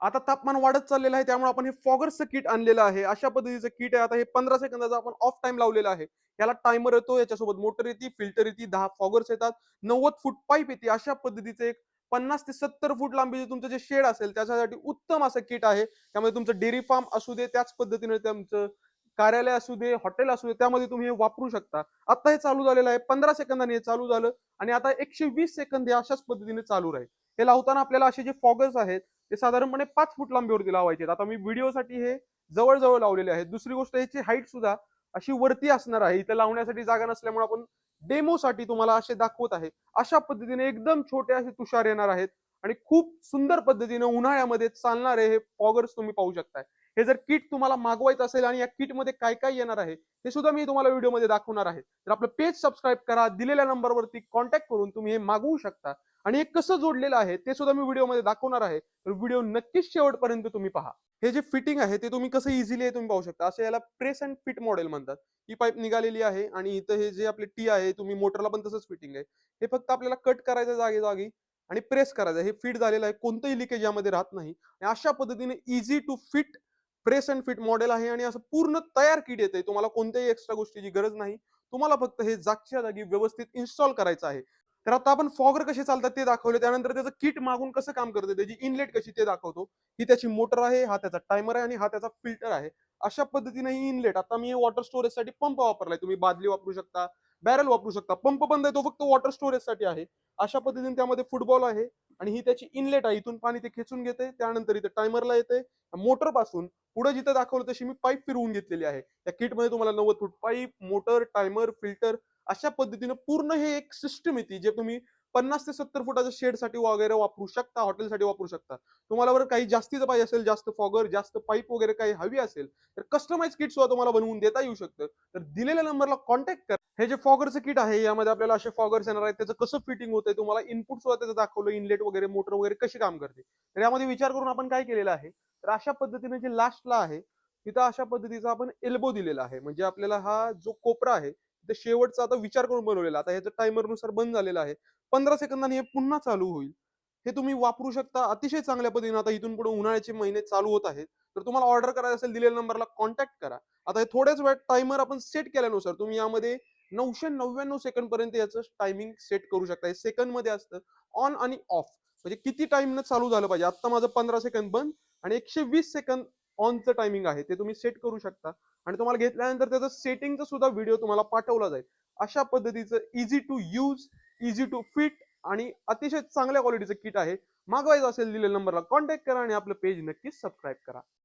आता तापमान वाढत चाललेलं आहे त्यामुळे आपण हे फॉगर्सचं किट आणलेलं आहे. अशा पद्धतीचं किट आहे. आता हे पंधरा सेकंदाचा आपण ऑफ टाइम लावलेला आहे. याला टायमर येतो याच्यासोबत मोटर येते फिल्टर येते दहा फॉगर्स येतात नव्वद फूट पाईप येते. अशा पद्धतीचे एक पन्नास ते सत्तर फूट लांबीचे तुमचं जे शेड असेल त्याच्यासाठी उत्तम असं किट आहे. त्यामध्ये तुमचं डेअरी फार्म असू दे त्याच पद्धतीने तुमचं कार्यालय असू दे हॉटेल असू दे त्यामध्ये तुम्ही हे वापरू शकता. आता हे चालू झालेलं आहे. पंधरा सेकंदाने हे चालू झालं आणि आता एकशे वीस सेकंद हे अशाच पद्धतीने चालू राहील. हे लावताना आपल्याला असे जे फॉगर्स आहेत ते साधारणपणे पाच फूट लांबीवरती लावायचे आहेत. आता मी व्हिडिओसाठी हे जवळ जवळ लावलेले आहेत. दुसरी गोष्ट ह्याची हाईट सुद्धा अशी वरती असणार आहे. इथं लावण्यासाठी जागा नसल्यामुळे आपण डेमोसाठी तुम्हाला असे दाखवत आहे. अशा पद्धतीने एकदम छोटे असे तुषार येणार आहेत. आणि खूप सुंदर पद्धतीने उन्हाळ्यामध्ये चालणारे हे फॉगर्स तुम्ही पाहू शकताय. हे जर किट तुम्हाला मागवायचं असेल आणि या किटमध्ये काय काय येणार आहे ते सुद्धा मी तुम्हाला व्हिडिओमध्ये दाखवणार आहे. तर आपलं पेज सबस्क्राईब करा दिलेल्या नंबरवरती कॉन्टॅक्ट करून तुम्ही हे मागवू शकता. आणि हे कसं जोडलेलं आहे ते सुद्धा मी व्हिडिओमध्ये दाखवणार आहे. तर व्हिडिओ नक्कीच शेवटपर्यंत तुम्ही पहा. हे जे फिटिंग आहे ते तुम्ही कसं इझिली तुम्ही पाहू शकता. असं याला प्रेस अँड फिट मॉडेल म्हणतात. ही पाईप निघालेली आहे आणि इथं हे जे आपले टी आहे तुम्ही मोटरला पण तसंच फिटिंग आहे. हे फक्त आपल्याला कट करायचं जागी जागी आणि प्रेस करायचं. हे फिट झालेलं आहे. कोणतंही लिकेज यामध्ये राहत नाही. आणि अशा पद्धतीने easy to fit press and fit model आहे आणि असं पूर्ण तयार किट येते तुम्हाला कोणत्याही एक्स्ट्रा गोष्टीची गरज नाही. तुम्हाला फक्त हे जागच्या जागी व्यवस्थित इन्स्टॉल करायचं आहे. तर आता आपण फॉगर कसे चालतात ते दाखवले. त्यानंतर त्याचं किट मागून कसं काम करतं त्याची इनलेट कशी ते दाखवतो. ही त्याची मोटर आहे हा त्याचा टायमर आहे आणि हा त्याचा फिल्टर आहे. अशा पद्धतीने ही इनलेट आता मी वॉटर स्टोरेजसाठी पंप वापरलाय. तुम्ही बादली वापरू शकता. बॅरल वापरू शकता. पंप बंद आहे तो फक्त वॉटर स्टोरेजसाठी आहे. अशा पद्धतीने त्यामध्ये फुटबॉल आहे आणि ही त्याची इनलेट आहे. इथून पाणी ते खेचून घेते त्यानंतर इथे टायमरला येते. मोटरपासून पुढे जिथं दाखवलं तशी मी पाईप फिरवून घेतलेली आहे. त्या किटमध्ये तुम्हाला नव्वद foot pipe motor timer filter अशा पद्धतीने पूर्ण हे एक सिस्टम येते जे तुम्ही पन्नास ते सत्तर फुटाच्या शेडसाठी वगैरे वापरू शकता हॉटेलसाठी वापरू शकता. तुम्हाला बरं काही जास्तीचं पाहिजे असेल जास्त फॉगर जास्त पाईप वगैरे काही हवी असेल तर कस्टमाइज किट सुद्धा तुम्हाला बनवून देता येऊ शकतं. तर दिलेल्या नंबरला कॉन्टॅक्ट करा. हे जे फॉगरचं किट आहे यामध्ये आपल्याला असे फॉगर्स येणार आहेत त्याचं कसं फिटिंग होतंय तुम्हाला इनपुट सुद्धा त्याचं दाखवलं इनलेट वगैरे मोटर वगैरे कशी काम करते. तर यामध्ये विचार करून आपण काय केलेलं आहे तर अशा पद्धतीने जे लास्टला आहे तिथं अशा पद्धतीचा आपण एल्बो दिलेला आहे. म्हणजे आपल्याला हा जो कोपरा आहे ते शेवटचा आता विचार करून बनवलेला आता ह्याचं टायमरनुसार बंद झालेलं आहे. पंधरा सेकंदांनी हे पुन्हा चालू होईल. हे तुम्ही वापरू शकता. अतिशय चांगल्या पद्धतीने आता इथून पुढे उन्हाळ्याचे महिने चालू होत आहेत. तर तुम्हाला ऑर्डर करायचं असेल दिलेल्या नंबरला कॉन्टॅक्ट करा. आता हे थोड्याच वेळात टायमर आपण सेट केल्यानुसार तुम्ही यामध्ये नऊशे नव्याण्णव सेकंड पर्यंत याचं टायमिंग सेट करू शकता. हे सेकंडमध्ये असतं. ऑन आणि ऑफ म्हणजे किती टाइम चालू झालं पाहिजे. आता माझं पंधरा सेकंद बंद आणि एकशे वीस सेकंद ऑनचं टायमिंग आहे ते तुम्ही सेट करू शकता. आणि तुम्हाला घेतल्यानंतर त्याचं सेटिंगचा सुद्धा व्हिडिओ तुम्हाला पाठवला जाईल. अशा पद्धतीचं easy to use easy to fit आणि अतिशय चांगल्या क्वालिटीचं किट आहे. मागवायचं असेल दिलेल्या नंबरला कॉन्टॅक्ट करा आणि आपलं पेज नक्कीच सबस्क्राईब करा.